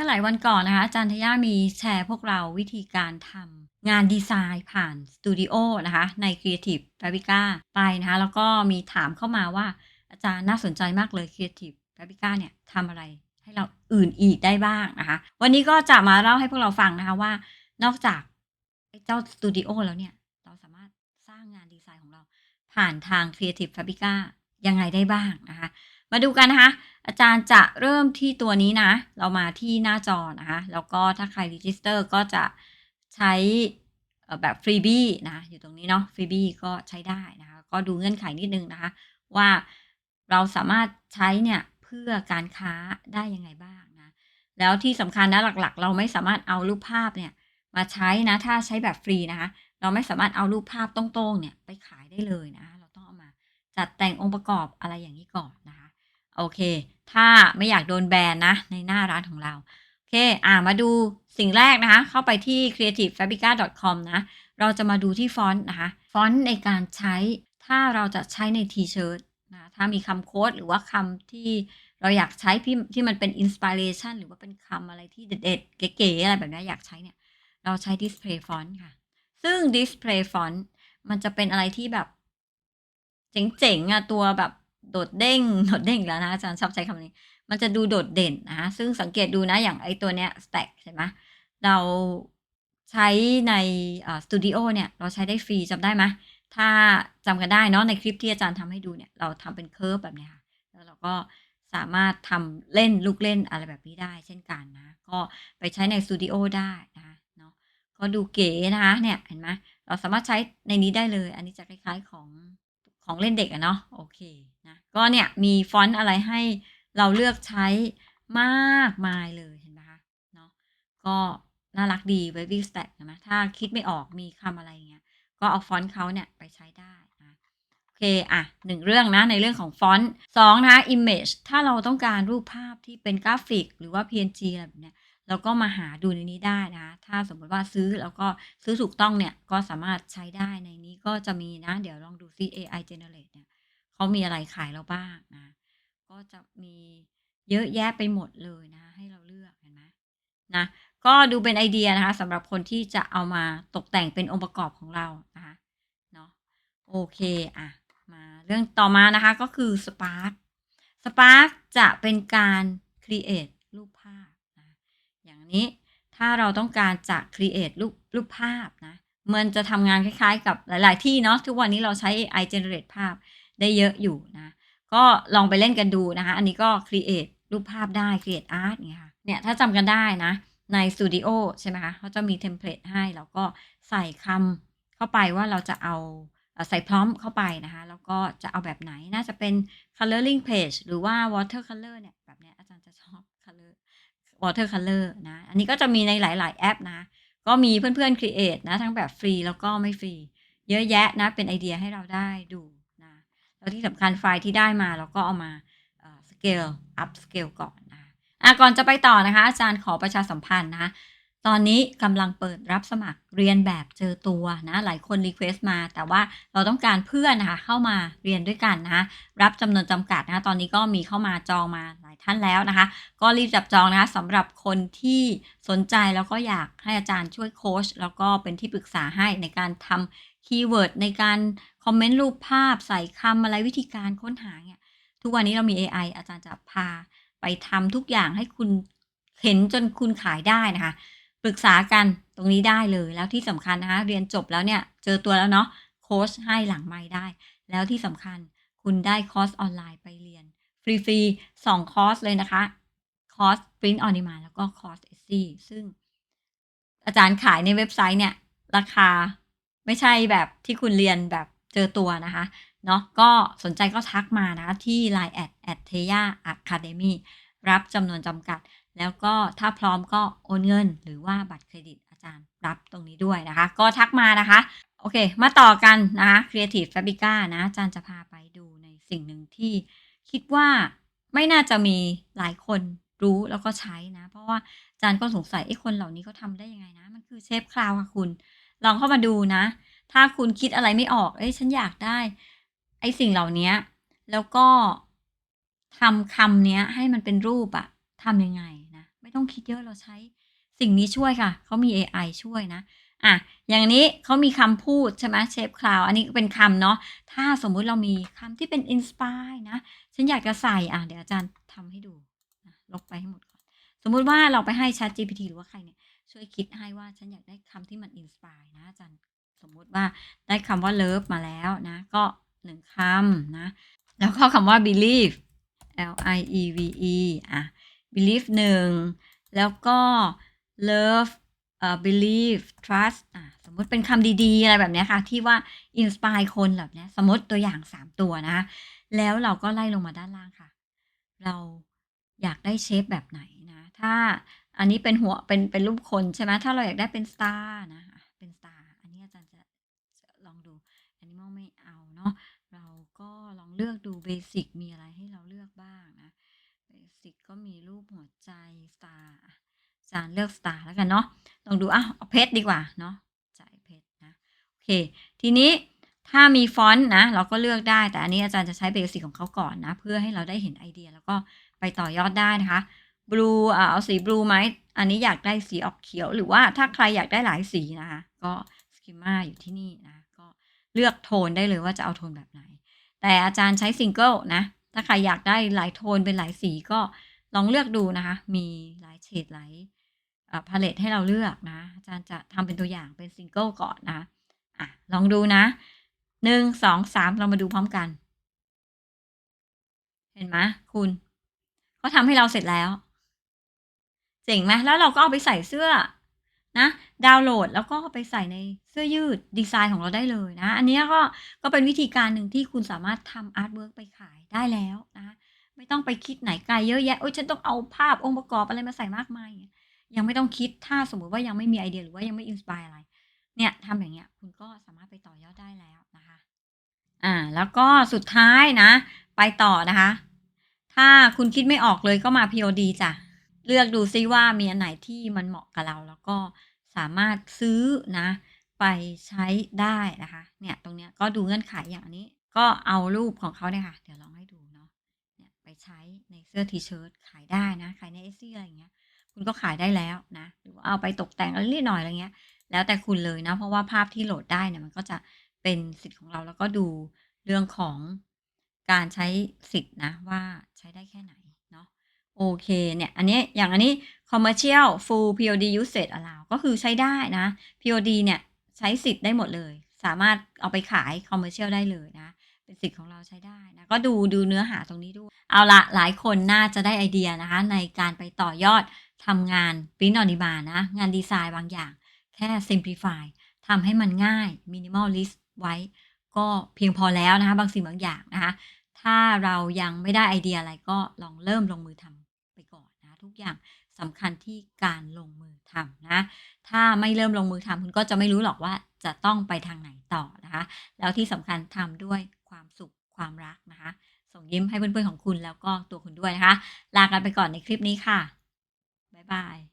มื่อหลายวันก่อนนะคะอาจารย์ทยามีแชร์พวกเราวิธีการทำงานดีไซน์ผ่านสตูดิโอนะคะใน Creative Fabrica ไปนะคะแล้วก็มีถามเข้ามาว่าอาจารย์น่าสนใจมากเลย Creative Fabrica เนี่ยทำอะไรให้เราอื่นอีกได้บ้างนะคะ วันนี้ก็จะมาเล่าให้พวกเราฟังนะคะว่านอกจากเจ้าสตูดิโอแล้วเนี่ยเราสามารถสร้างงานดีไซน์ของเรา ผ่านทาง Creative Fabrica ยังไงได้บ้างนะคะ มาดูกันนะคะ อาจารย์จะเริ่มที่ตัวนี้นะ เรามาที่หน้าจอนะคะ แล้วก็ถ้าใครรีจิสเตอร์ก็จะใช้แบบฟรีบี้นะ อยู่ตรงนี้เนาะฟรีบี้ก็ใช้ได้นะคะ ก็ดูเงื่อนไขนิดนึงนะคะ ว่าเราสามารถใช้เนี่ยเพื่อการค้าได้ยังไงบ้างนะ แล้วที่สำคัญนะหลักๆ เราไม่สามารถเอารูปภาพเนี่ยมาใช้นะ ถ้าใช้แบบฟรีนะคะ เราไม่สามารถเอารูปภาพตรงๆเนี่ยไปขายได้เลยนะ เราต้องเอามาจัดแต่งองค์ประกอบอะไรอย่างนี้ก่อนนะคะ โอเค ถ้าไม่อยากโดนแบนนะในหน้าร้านของเรา โอเค อ่ามาดูสิ่งแรกนะคะ เข้าไปที่ creativefabrica.com นะ เราจะมาดูที่ฟอนต์นะคะ ฟอนต์ในการใช้ ถ้าเราจะใช้ในทีเชิร์ตนะ ถ้ามีคำโค้ดหรือว่าคำที่เราอยากใช้ที่ที่มันเป็นอินสปิเรชันหรือว่าเป็นคำอะไรที่เด็ดๆ เก๋ๆ อะไรแบบนี้อยากใช้เนี่ย เราใช้ display font ค่ะ ซึ่ง display font มันจะเป็นอะไรที่แบบ เจ๋งๆอะตัวแบบ โดดเด้งโดดเด้งแล้วนะอาจารย์ชอบใช้คำนี้ มันจะดูโดดเด่นนะคะซึ่งสังเกตดูนะอย่างไอตัวเนี้ย stack เห็นไหมเราใช้ในสตูดิโอเนี่ยเราใช้ได้ฟรีจำได้ไหมถ้าจำกันได้เนาะในคลิปที่อาจารย์ทำให้ดูเนี่ยเราทำเป็นเคอร์ฟแบบนี้ค่ะแล้วเราก็สามารถทำเล่นลูกเล่นอะไรแบบนี้ได้ เช่นกันนะ ก็ไปใช้ในสตูดิโอได้นะเนาะก็ดูเก๋นะคะเนี่ยเห็นไหมเราสามารถใช้ในนี้ได้เลย อันนี้จะคล้ายๆของของเล่นเด็กอะเนาะโอเค ก็เนี่ยมีฟอนต์อะไรให้เราเลือกใช้มากมายเลยเห็นไหมคะเนาะก็น่ารักดี Wavy Stack เห็นไหมถ้าคิดไม่ออกมีคำอะไรเงี้ยก็เอาฟอนต์เขาเนี่ยไปใช้ได้นะโอเคอะหนึ่งเรื่องนะในเรื่องของฟอนต์สองนะ Image ถ้าเราต้องการรูปภาพที่เป็นกราฟิก หรือว่า PNG อะไรแบบเนี้ยเราก็มาหาดูในนี้ได้นะคะถ้าสมมติว่าซื้อแล้วก็ซื้อถูกต้องเนี่ย ก็สามารถใช้ได้ในนี้ก็จะมีนะ เดี๋ยวลองดูซิ AI generate เนี่ย เขามีอะไรขายเราบ้างนะ ก็จะมีเยอะแยะไปหมดเลยนะ ให้เราเลือกเห็นไหมนะ ก็ดูเป็นไอเดียนะคะสำหรับคนที่จะเอามาตกแต่งเป็นองค์ประกอบของเรานะคะเนาะโอเคอะมาเรื่องต่อมานะคะก็คือ Spark Spark จะเป็นการ create รูปภาพนะอย่างนี้ถ้าเราต้องการจะ create รูปรูปภาพนะมันจะทำงานคล้ายๆ กับหลาย ๆ ที่เนาะทุกวันนี้เราใช้ AI generate ภาพ ได้เยอะอยู่นะ ก็ลองไปเล่นกันดูนะคะ อันนี้ก็ create รูปภาพได้ create art เนี่ยค่ะเนี่ยถ้าจำกันได้นะใน Studio ใช่ไหมคะเขาจะมีเทมเพลตให้แล้วก็ใส่คำเข้าไปว่าเราจะเอาใส่พร้อมเข้าไปนะคะ แล้วก็จะเอาแบบไหนน่าจะเป็น coloring page หรือว่า water color เนี่ยแบบเนี้ยอาจารย์จะชอบ color water color นะ อันนี้ก็จะมีในหลาย ๆ แอปนะ ก็มีเพื่อนๆ create นะ ทั้งแบบฟรีแล้วก็ไม่ฟรี เยอะแยะนะ เป็นไอเดียให้เราได้ดู แล้วที่สำคัญไฟล์ที่ได้มาเราก็เอามาเอ่อ scale up scale ก่อนนะอะก่อนจะไปต่อนะคะ อาจารย์ขอประชาสัมพันธ์นะตอนนี้กำลังเปิดรับสมัครเรียนแบบเจอตัวนะ หลายคนรีเควสต์มา แต่ว่าเราต้องการเพื่อนนะคะเข้ามาเรียนด้วยกันนะคะรับจำนวนจำกัดนะะตอนนี้ก็มีเข้ามาจองมาหลายท่านแล้วนะคะ ก็รีบจับจองนะคะสำหรับคนที่สนใจแล้วก็อยากให้อาจารย์ช่วยโค้ชแล้วก็เป็นที่ปรึกษาให้ในการทำ คีย์เวิร์ดในการคอมเมนต์รูปภาพใส่คำอะไรวิธีการค้นหาเนี่ยทุกวันนี้เรามี AI อาจารย์จะพาไปทำทุกอย่างให้คุณเห็นจนคุณขายได้นะคะ ปรึกษากันตรงนี้ได้เลยแล้วที่สำคัญนะคะเรียนจบแล้วเนี่ย เจอตัวแล้วเนาะโค้ชให้หลังไม้ได้ แล้วที่สำคัญคุณได้คอร์สออนไลน์ไปเรียน ฟรีๆสองคอร์สเลยนะคะคอร์ส Print on Demand แล้วก็คอร์ส e s s ซึ่งอาจารย์ขายในเว็บไซต์เนี่ย ราคา ไม่ใช่แบบที่คุณเรียนแบบเจอตัวนะคะเนาะก็สนใจก็ทักมานะที่ Line แอดแอดเทยาอะคาเดมีรับจำนวนจำกัด แล้วก็ถ้าพร้อมก็โอนเงิน หรือว่าบัตรเครดิตอาจารย์รับตรงนี้ด้วยนะคะ ก็ทักมานะคะ โอเค มาต่อกันนะคะ Creative Fabrica นะอาจารย์จะพาไปดูในสิ่งหนึ่งที่คิดว่าไม่น่าจะมีหลายคนรู้แล้วก็ใช้นะ เพราะว่าอาจารย์ก็สงสัยไอ้คนเหล่านี้เขาทำได้ยังไงนะ มันคือเชฟคลาวค่ะคุณ ลองเข้ามาดูนะ ถ้าคุณคิดอะไรไม่ออก เอ้ยฉันอยากได้ ไอ้สิ่งเหล่านี้แล้วก็ทำคำเนี้ยให้มันเป็นรูปอะทำยังไงนะ ไม่ต้องคิดเยอะเราใช้สิ่งนี้ช่วยค่ะ เขามี AI ช่วยนะอะอย่างนี้เขามีคำพูดใช่ไหมเชฟคลาวอันนี้เป็นคำเนาะถ้าสมมุติเรามีคำที่เป็น inspire นะ ฉันอยากจะใส่อะเดี๋ยวอาจารย์ทำให้ดูลบไปให้หมดก่อน สมมุติว่าเราไปให้ Chat GPT หรือว่าใครเนี่ย ช่วยคิดให้ว่าฉันอยากได้คำที่มัน inspire นะอาจารย์สมมุติว่าได้คำว่า love มาแล้วนะ ก็หนึ่งคำนะ แล้วก็คำว่า believe L I E V E อะ believe หนึ่งแล้วก็ love เอ่อ believe trust อะสมมุติเป็นคำดีๆ อะไรแบบนี้ค่ะ ที่ว่า inspire คนแบบนี้สมมติตัวอย่าง 3 ตัวนะ แล้วเราก็ไล่ลงมาด้านล่างค่ะ เราอยากได้เชฟแบบไหนนะ ถ้า อันนี้เป็นหัวเป็นเป็นรูปคนใช่ไหมถ้าเราอยากได้เป็น star นะอะเป็น star อันนี้อาจารย์จะลองดู animal ไม่เอาเนาะเราก็ลองเลือกดูเบสิกมีอะไรให้เราเลือกบ้างนะเบสิกก็มีรูปหัวใจ star อะอาจารย์เลือก star แล้วกันเนาะลองดูอ้าเอาเพชรดีกว่าเนาะใจเพชรนะโอเค ทีนี้ถ้ามีฟอนต์นะเราก็เลือกได้แต่อันนี้อาจารย์จะใช้เบสิกของเขาก่อนนะ เพื่อให้เราได้เห็นไอเดียแล้วก็ไปต่อยอดได้นะคะ บลูอ่าเอาสีบลูไหมอันนี้อยากได้สีออกเขียว หรือว่าถ้าใครอยากได้หลายสีนะคะ ก็ schema อยู่ที่นี่นะ ก็เลือกโทนได้เลยว่าจะเอาโทนแบบไหน แต่อาจารย์ใช้ซิงเกิลนะ ถ้าใครอยากได้หลายโทนเป็นหลายสีก็ลองเลือกดูนะคะ มีหลายเฉดหลายอ่าพาเลตให้เราเลือกนะ อาจารย์จะทำเป็นตัวอย่างเป็นซิงเกิลก่อนนะอะลองดูนะหนึ่งสองสามเรามาดูพร้อมกัน เห็นไหมคุณเขาทำให้เราเสร็จแล้ว เจ๋งไหมแล้วเราก็เอาไปใส่เสื้อนะ ดาวน์โหลดแล้วก็ไปใส่ในเสื้อยืดดีไซน์ของเราได้เลยนะ อันนี้ก็ก็เป็นวิธีการหนึ่งที่คุณสามารถทำอาร์ตเวิร์กไปขายได้แล้วนะ ไม่ต้องไปคิดไหนไกลเยอะแยะโอ๊ยฉันต้องเอาภาพองค์ประกอบอะไรมาใส่มากมาย ยังไม่ต้องคิดถ้าสมมติว่ายังไม่มีไอเดียหรือว่ายังไม่อินสปายอะไร เนี่ยทำอย่างเงี้ยคุณก็สามารถไปต่อยอดได้แล้วนะคะอ่าแล้วก็สุดท้ายนะ ไปต่อนะคะ ถ้าคุณคิดไม่ออกเลยก็มา POD จ้ะ เลือกดูซิว่ามีอันไหนที่มันเหมาะกับเรา แล้วก็สามารถซื้อนะ ไปใช้ได้นะคะ เนี่ยตรงเนี้ยก็ดูเงื่อนไขอย่างนี้ ก็เอารูปของเขาเนี่ยค่ะ เดี๋ยวลองให้ดูเนาะเนี่ยไปใช้ในเสื้อทีเชิ้ตขายได้นะ ขายใน Etsy อะไรอย่างเงี้ย คุณก็ขายได้แล้วนะ หรือว่าเอาไปตกแต่งอะไรนิดหน่อยอะไรเงี้ย แล้วแต่คุณเลยนะ เพราะว่าภาพที่โหลดได้เนี่ยมันก็จะเป็นสิทธิ์ของเราแล้วก็ดูเรื่องของการใช้สิทธิ์นะว่าใช้ได้แค่ไหน โอเคเนี่ยอันนี้อย่างอันนี้ commercial full POD usage allow ก็คือใช้ได้นะ POD เนี่ยใช้สิทธิ์ได้หมดเลย สามารถเอาไปขาย commercial ได้เลยนะ เป็นสิทธิ์ของเราใช้ได้นะ ก็ดูดูเนื้อหาตรงนี้ด้วย เอาละหลายคนน่าจะได้ไอเดียนะคะ ในการไปต่อยอดทำงาน print on demand นะ งานดีไซน์บางอย่าง แค่ simplify ทำให้มันง่าย minimalist ไว้ ก็เพียงพอแล้วนะคะ บางสิ่งบางอย่างนะคะ ถ้าเรายังไม่ได้ไอเดียอะไรก็ลองเริ่มลงมือทำ ทุกอย่างสำคัญที่การลงมือทำนะ ถ้าไม่เริ่มลงมือทำคุณก็จะไม่รู้หรอกว่าจะต้องไปทางไหนต่อนะคะ แล้วที่สำคัญทำด้วยความสุขความรักนะคะ ส่งยิ้มให้เพื่อนๆของคุณแล้วก็ตัวคุณด้วยนะคะ ลากันไปก่อนในคลิปนี้ค่ะ บ๊ายบาย